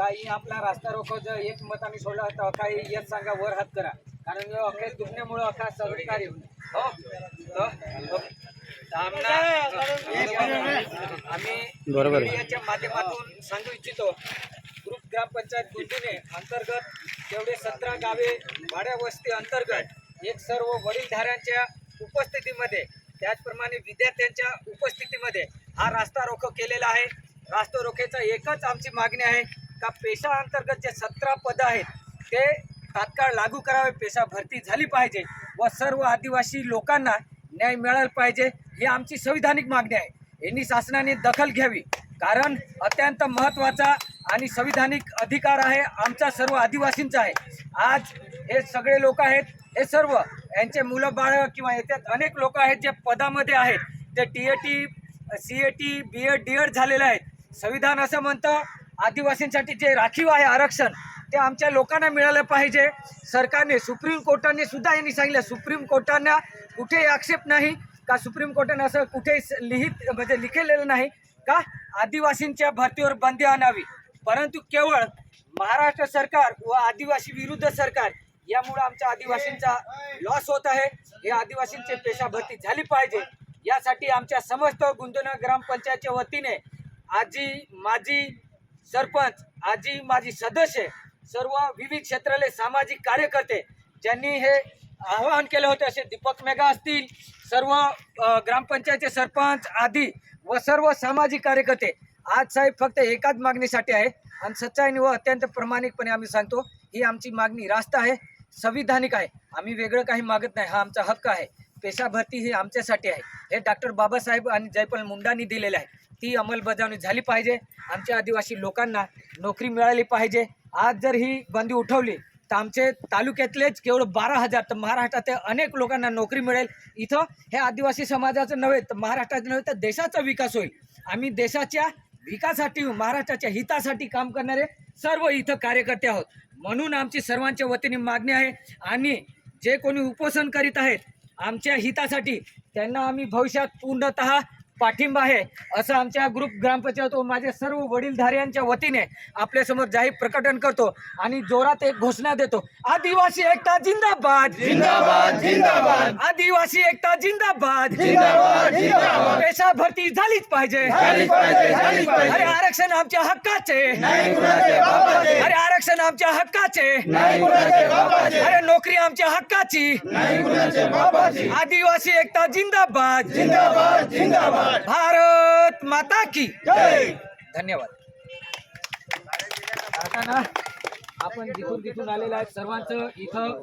काही आपला रास्ता रोको जर एक मताने सोडला तर काही येत सांगा वर हात करा. कारण या अखेर दुखण्यामुळं अखा सहकारी हो? हो, हो. आम्ही बरोबर आहे. मीडियाच्या माध्यमातून सांगू इच्छितो ग्रुप ग्रामपंचायत गुंतुने अंतर्गत तेवढे सतरा गावे भाड्या वस्ती अंतर्गत एक सर्व वडीलधाऱ्यांच्या उपस्थितीमध्ये त्याचप्रमाणे विद्यार्थ्यांच्या उपस्थितीमध्ये हा रास्ता रोको केलेला आहे. रास्ता रोखेचा एकच आमची मागणी आहे. का पेशा अंतर्गत जे सतरा पदं आहेत ते तात्काळ लागू करावे पेशा भरती झाली पाहिजे व सर्व आदिवासी लोकांना न्याय मिळाला पाहिजे ही आमची संविधानिक मागणी आहे. यांनी शासनाने दखल घ्यावी कारण अत्यंत महत्त्वाचा आणि संविधानिक अधिकार आहे आमचा सर्व आदिवासींचा आहे. आज हे सगळे लोक आहेत हे सर्व यांचे मुलं बाळं किंवा याच्यात अनेक लोक आहेत जे पदामध्ये आहेत. ते T A T C A T B Ed D Ed झालेले आहेत. संविधान असं म्हणतं आदिवासींसाठी जे राखीव आहे आरक्षण ते आमच्या लोकांना मिळालं पाहिजे. सरकारने सुप्रीम कोर्टाने सुद्धा यांनी सांगितलं सुप्रीम कोर्टांना कुठेही आक्षेप नाही का सुप्रीम कोर्टाने असं कुठेही लिहित म्हणजे लिखेलेलं नाही का आदिवासींच्या भरतीवर बंदी आणावी. परंतु केवळ महाराष्ट्र सरकार व आदिवासी विरुद्ध सरकार यामुळे आमच्या आदिवासींचा लॉस होत आहे. हे आदिवासींचे पेशा भरती झाली पाहिजे. यासाठी आमच्या समस्त गुंतवणूक ग्रामपंचायतच्या वतीने आजी माजी सरपंच आजी माझी सदस्य सर्व विविध क्षेत्राले सामाजिक कार्यकर्ते ज्यांनी हे आवाहन केलं होतं असे दीपक मेघा असतील सर्व ग्रामपंचायतचे सरपंच आदी व सर्व सामाजिक कार्यकर्ते आज साहेब फक्त एकाच मागणीसाठी आहे. आणि सच्चाईने व अत्यंत प्रामाणिकपणे आम्ही सांगतो ही आमची मागणी रास्त आहे संविधानिक आहे. आम्ही वेगळं काही मागत नाही हा आमचा हक्क आहे. पेशा भरती ही आमच्यासाठी आहे. हे डॉक्टर बाबासाहेब आणि जयपाल मुंडांनी दिलेलं आहे. ती अंमलबजावणी झाली पाहिजे. आमच्या आदिवासी लोकांना नोकरी मिळाली पाहिजे. आज जर ही बंदी उठवली तर आमचे तालुक्यातलेच केवळ बारा हजार तर महाराष्ट्रातील अनेक लोकांना नोकरी मिळेल. इथं हे आदिवासी समाजाचं नव्हे तर महाराष्ट्राचं नव्हे तर देशाचा विकास होईल. आम्ही देशाच्या विकासासाठी महाराष्ट्राच्या हितासाठी काम करणारे सर्व इथं कार्यकर्ते आहोत. म्हणून आमची सर्वांच्या वतीने मागणी आहे. आणि जे कोणी उपोषण करीत आहेत आमच्या हितासाठी त्यांना आम्ही भविष्यात पूर्णतः पाठिंबा आहे असं आमच्या ग्रुप ग्रामपंचायत व माझे सर्व वडीलधाऱ्यांच्या वतीने आपल्यासमोर जाहीर प्रकटन करतो आणि जोरात एक घोषणा देतो. आदिवासी एकता जिंदाबाद. जिंदाबाद जिंदाबाद. आदिवासी एकता जिंदाबाद. जिंदाबाद जिंदाबाद. पेशा भरती झालीच पाहिजे. अरे आरक्षण आमच्या हक्काचे. अरे आरक्षण आमच्या हक्काचे. अरे नोकरी आमच्या हक्काची. आदिवासी एकता जिंदाबाद. जिंदाबाद जिंदाबाद. भारत माता की धन्यवाद. आता ना आपण जिथून तिथून आलेलं आहे सर्वांचं इथं